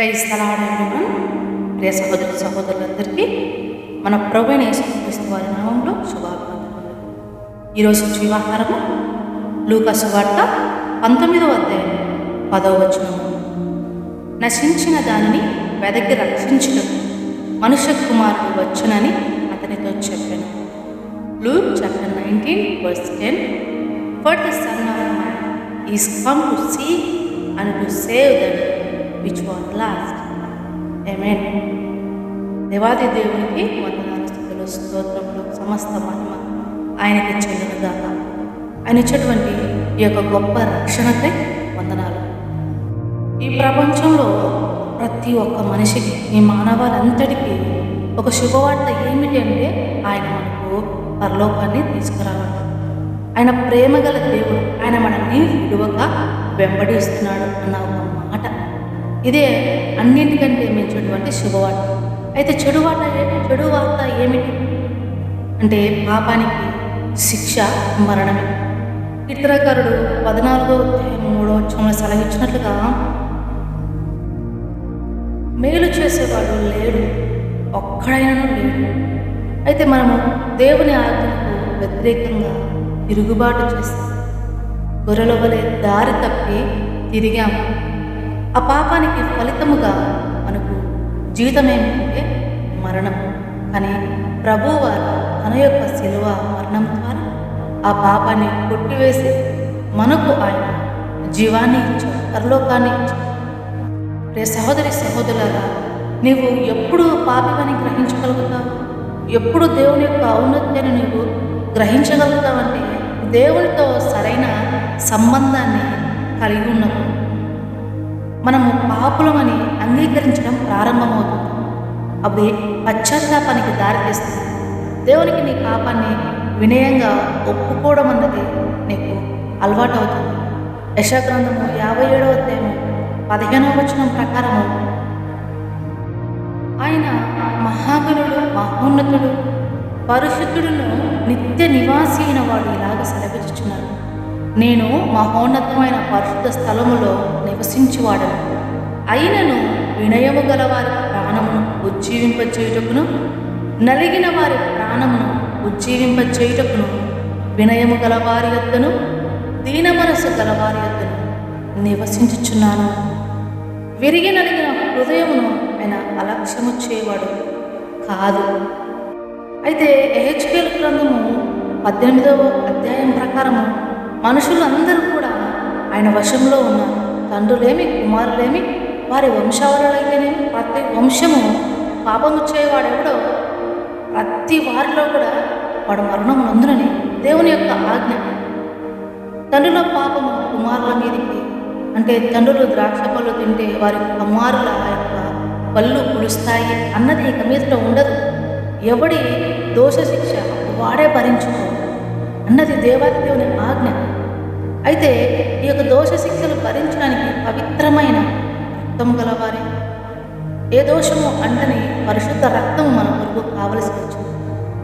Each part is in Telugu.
ప్రైజ్ తలాడేమన్ ప్రియ సహోదరు సహోదరులందరికీ మన ప్రభుణ యేసుక్రీస్తు వారి నామంలో శుభాకాంక్షలు ఈరోజు జీవాహారము లూకసు వార్త పంతొమ్మిదవ అధ్యాయం పదవ వచనము. నశించిన దానిని వెదకి రక్షించడం మనుష్య కుమారుడు వచ్చునని అతనితో చెప్పాను. Luke chapter nineteen verse ten. For the son of man is come to see and to save that which was lost amen దేవాది దేవునికి వందనాలు స్థుతులు స్తోత్రములు సమస్త మహిమ ఆయనకి చెందినగాక ఆయన ఇచ్చేటువంటి ఈ యొక్క గొప్ప రక్షణకై వందనాలు. ఈ ప్రపంచంలో ప్రతి ఒక్క మనిషికి ఈ మానవాలంతటికీ ఒక శుభవార్త ఏమిటి అంటే ఆయన మనకు పరలోకాన్ని తీసుకురావాలి. ఆయన ప్రేమ గల దేవుడు ఆయన మనల్ని విలువగా వెంబడిస్తున్నాడు అన్న ఒక మాట. ఇదే అన్నింటికంటే మించినటువంటి శుభవార్త. అయితే చెడు వార్త ఏ- చెడు వార్త ఏమిటి? అంటే పాపానికి శిక్ష మరణమే. కీర్తనకారుడు పద్నాలుగో మూడో వచ్చంలో సెలవిచ్చినట్లుగా మేలు చేసేవాడు లేడు ఒక్కడైనా లేడు. అయితే మనము దేవుని ఆజ్ఞకు వ్యతిరేకంగా తిరుగుబాటు చేస్తాం. గొర్రెల వలె దారి తప్పి తిరిగాము. ఆ పాపానికి ఫలితముగా మనకు జీవితమేమిటంటే మరణం. కానీ ప్రభువారు తన యొక్క శిలువ మరణం ద్వారా ఆ పాపాన్ని కొట్టివేసి మనకు ఆయన జీవాన్ని ఇచ్చాడు పరలోకాన్ని ఇచ్చాడు. రే సహోదరి సహోదరులారా నీవు ఎప్పుడు పాపివని గ్రహించగలుగుతావు? ఎప్పుడు దేవుని యొక్క ఔన్నత్యాన్ని నీవు గ్రహించగలుగుతావంటే దేవునితో సరైన సంబంధాన్ని కలిగి ఉన్నప్పుడు మనము పాపులమని అంగీకరించడం ప్రారంభమవుతుంది. అవి పశ్చాత్తాపానికి దారితీస్తుంది. దేవునికి నీ పాపాన్ని వినయంగా ఒప్పుకోవడం అన్నది నీకు అలవాటు అవుతుంది యశాగ్రంథము యాభై ఏడవ అధ్యాయము పదిహేనవ వచనం ప్రకారము ఆయన మహాగణుడు మహోన్నతుడు పరిశుద్ధుడును నిత్య నివాసి అయిన వాడు ఇలాగ సెలవిచ్చుచున్నాడు. నేను మహోన్నతమైన పరిశుద్ధ స్థలములో నివసించువాడను. అయినను వినయము గల వారి ప్రాణమును ఉజ్జీవింపచేయుటకును నలిగిన వారి ప్రాణమును ఉజ్జీవింపచేయుటకును వినయము గల వారి యొద్దను దీన మనసు గల వారి యొద్దను నివసించుచున్నాను. విరిగి నలిగిన హృదయమును ఆయన అలక్ష్యము చేయవాడు కాదు. అయితే ఎహెచ్కేల్ గ్రంథము పద్దెనిమిదవ అధ్యాయం ప్రకారము మనుషులందరూ కూడా ఆయన వశంలో ఉన్నారు. తండ్రులేమి కుమారులేమి వారి వంశావళులైతేనేమి ప్రతి వంశము పాపము చేయవాడెవడో ప్రతి వారిలో కూడా వాడు మరణం నందునని దేవుని యొక్క ఆజ్ఞ. తండ్రుల పాపము కుమారుల మీదకి అంటే తండ్రులు ద్రాక్ష పళ్ళు తింటే వారి కుమారుల యొక్క పళ్ళు పులుస్తాయి అన్నది ఇక మీదట ఉండదు. ఎవడి దోష శిక్ష వాడే భరించుకో అన్నది దేవాది దేవుని ఆజ్ఞ. అయితే ఈ యొక్క దోష శిక్షలు భరించడానికి పవిత్రమైన రక్తము గలవారే. ఏ దోషము అంటని పరిశుద్ధ రక్తము మన కొరకు కావలసి వచ్చింది.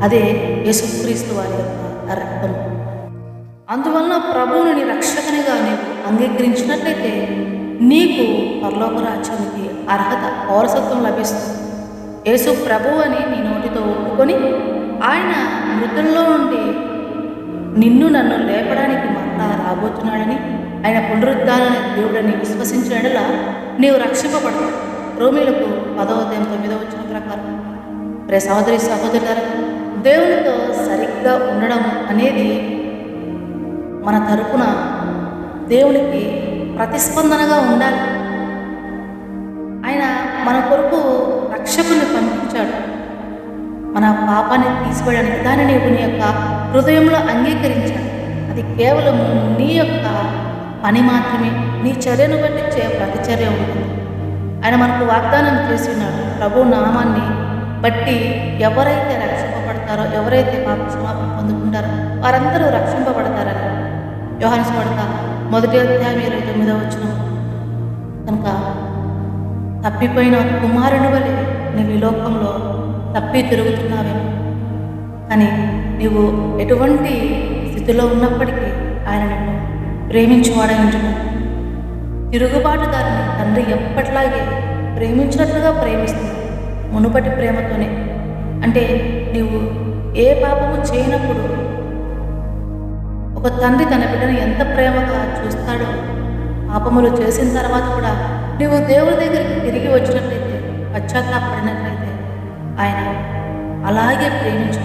అదే యేసుక్రీస్తు వారి యొక్క రక్తము. అందువలన ప్రభువుని రక్షకునిగా నీవు అంగీకరించినట్లయితే నీకు పరలోక రాజ్యానికి అర్హత పౌరసత్వం లభిస్తుంది. యేసు ప్రభు అని నీ నోటితో ఒప్పుకొని ఆయన మృతుల్లో నుండి నిన్ను నన్ను లేపడానికి మరలా రాబోతున్నాడని ఆయన పునరుద్ధారణ దేవుడని విశ్వసించినలా నీవు రక్షింపబడతావు. రోమిలకు పదవ అధ్యాయం తొమ్మిదవ వచ్చిన ప్రకారం ప్రే సహోదరి సహోదరులారా దేవునితో సరిగ్గా ఉండడం అనేది మన తరపున దేవునికి ప్రతిస్పందనగా ఉండాలి. ఆయన మన కొరకు రక్షకుని పంపించాడు. మన పాపాన్ని తీసుకోవడానికి దాన్ని నీ యొక్క హృదయంలో అంగీకరించాలి. అది కేవలం నీ యొక్క పని మాత్రమే. నీ చర్యను బట్టి చే ప్రతిచర్య ఉంటుంది. ఆయన మనకు వాగ్దానం చేసినాడు ప్రభు నామాన్ని బట్టి ఎవరైతే రక్షింపబడతారో ఎవరైతే పాప క్షమాపణ పొందుకుంటారో వారందరూ రక్షింపబడతారని యోహాన్స్ పడత మొదటి అధ్యాయం ఇరవై తొమ్మిదో వచ్చిన కనుక తప్పిపోయిన కుమారుని వలె నువ్వు ఈ లోకంలో తప్పి తిరుగుతున్నావేమో. కానీ నీవు ఎటువంటి స్థితిలో ఉన్నప్పటికీ ఆయన నిన్ను ప్రేమించువాడై ఉంటున్నాడు తిరుగుబాటుదారిని తండ్రి ఎప్పట్లాగే ప్రేమించినట్లుగా ప్రేమిస్తుంది మునుపటి ప్రేమతోనే. అంటే నీవు ఏ పాపము చేయనప్పుడు ఒక తండ్రి తన బిడ్డను ఎంత ప్రేమగా చూస్తాడో పాపములు చేసిన తర్వాత కూడా నీవు దేవుడి దగ్గరికి తిరిగి వచ్చినట్లయితే పశ్చాత్తాపడినట్లయితే ఆయన అలాగే ప్రేమించు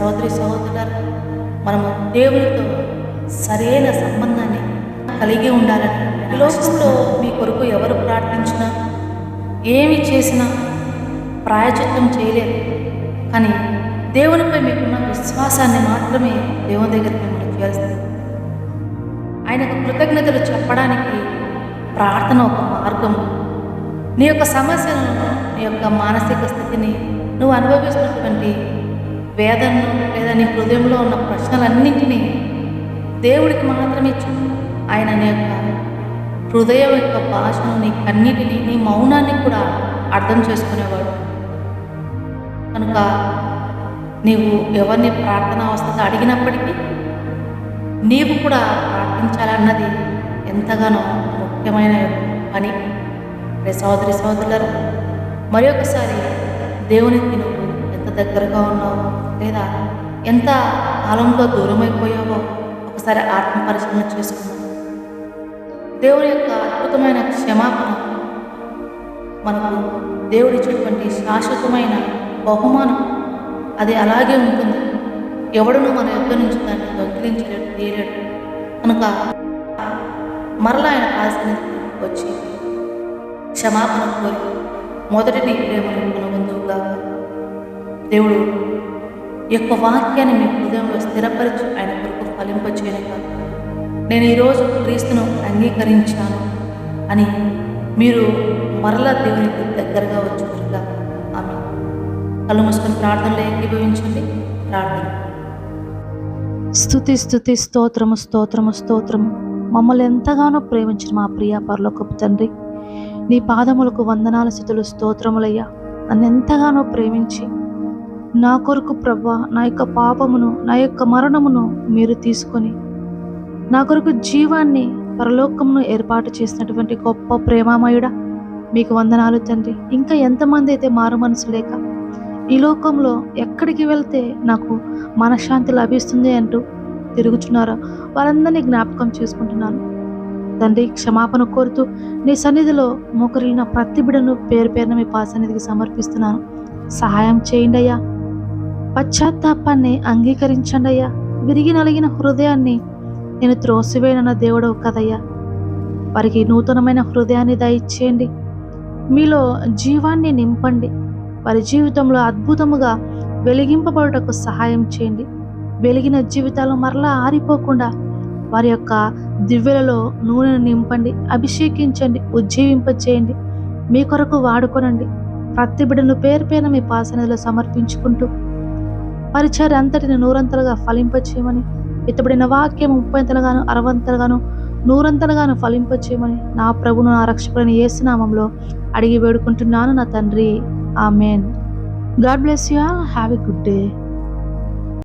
సహోదరి సహోదరు మనము దేవునితో సరైన సంబంధాన్ని కలిగి ఉండాలని లోకంలో మీ కొరకు ఎవరు ప్రార్థించినా ఏమి చేసినా ప్రాయచిత్తం చేయలేదు కానీ దేవునిపై మీకున్న విశ్వాసాన్ని మాత్రమే దేవుని దగ్గరికి మిమ్మల్ని చేస్తుంది ఆయనకు కృతజ్ఞతలు చెప్పడానికి ప్రార్థన ఒక మార్గం నీ యొక్క సమస్యలను నీ యొక్క మానసిక స్థితిని నువ్వు అనుభవిస్తున్నటువంటి వేదనను లేదా నీ హృదయంలో ఉన్న ప్రశ్నలన్నింటినీ దేవుడికి మాత్రమే చెప్పు ఆయన నీ యొక్క హృదయం యొక్క భాషను నీ కన్నిటిని నీ మౌనాన్ని కూడా అర్థం చేసుకునేవాడు. కనుక నీవు ఎవరిని ప్రార్థన అవస్థతో అడిగినప్పటికీ నీవు కూడా ప్రార్థించాలన్నది ఎంతగానో ముఖ్యమైన పని. రే సోదరి సోదరులరు మరొకసారి దేవుని తిను దగ్గరగా ఉన్నావో? లేదా ఎంత కాలంలో దూరమైపోయావో ఒకసారి ఆత్మ పరిశీలన చేసుకుందాం. దేవుని యొక్క అద్భుతమైన క్షమాపణ మనకు దేవుడిచ్చినటువంటి శాశ్వతమైన బహుమానం అది అలాగే ఉంటుంది. ఎవడను మన యొక్క నుంచి దాన్ని దొంగిలించలేడు తీయలేడు. కనుక మరలా ఆయన కాల్సిన వచ్చి క్షమాపణ కోరి మొదటి నీ ప్రేమను కనుగొందువుగా దేవుడు ఈ యొక్క వాక్యాన్ని మీ హృదయంలో స్థిరపరిచి ఆయన కొరకు కాదు నేను ఈరోజు క్రీస్తును అంగీకరించాను అని మీరు మరలా దేవునికి దగ్గరగా వచ్చుదురుగా. ఆమె కళ్ళు మూసుకొని ప్రార్థనలో ఏకీభవించండి. ప్రార్థన. స్థుతి స్థుతి స్తోత్రము స్తోత్రము స్తోత్రము. మమ్మల్ని ఎంతగానో ప్రేమించిన మా ప్రియ పరలోకపు తండ్రి నీ పాదములకు వందనాల స్థితులు స్తోత్రములయ్యా. నన్ను ఎంతగానో ప్రేమించి నా కొరకు ప్రభా నా యొక్క పాపమును నా యొక్క మరణమును మీరు తీసుకొని నా కొరకు జీవాన్ని పరలోకమును ఏర్పాటు చేసినటువంటి గొప్ప ప్రేమామయుడా మీకు వందనాలు తండ్రి. ఇంకా ఎంతమంది అయితే మారు మనసు లేక ఈ లోకంలో ఎక్కడికి వెళ్తే నాకు మనశ్శాంతి లభిస్తుంది అంటూ తిరుగుచున్నారో వారందరినీ జ్ఞాపకం చేసుకుంటున్నాను. తండ్రి క్షమాపణ కోరుతూ నీ సన్నిధిలో మోకరిన ప్రతి బిడను పేరు పేరున మీ పాసన్నిధికి సమర్పిస్తున్నాను. సహాయం చేయండి అయ్యా. పశ్చాత్తాపాన్ని అంగీకరించండి అయ్యా విరిగి నలిగిన హృదయాన్ని నేను త్రోసివేనన్న దేవుడవు కదయ్యా. వారికి నూతనమైన హృదయాన్ని దయచేయండి. మీలో జీవాన్ని నింపండి. వారి జీవితంలో అద్భుతముగా వెలిగింపబడుటకు సహాయం చేయండి. వెలిగిన జీవితాలు మరలా ఆరిపోకుండా వారి యొక్క దివ్యలలో నూనెను నింపండి. అభిషేకించండి. ఉజ్జీవింపచేయండి. మీ కొరకు వాడుకొనండి. ప్రతి బిడ్డను పేరు పైన మీ పాసనలో సమర్పించుకుంటూ పరిచర్య అంతటిని నూరంతలుగా ఫలింపచేయమని ఇతబడిన వాక్యం ముప్పైంతలుగాను అరవంతలుగాను నూరంతలుగాను ఫలింపచేయమని నా ప్రభును నా రక్షకుని ఏసునామంలో అడిగి వేడుకుంటున్నాను నా తండ్రి. Amen. God bless you all. Have a good day.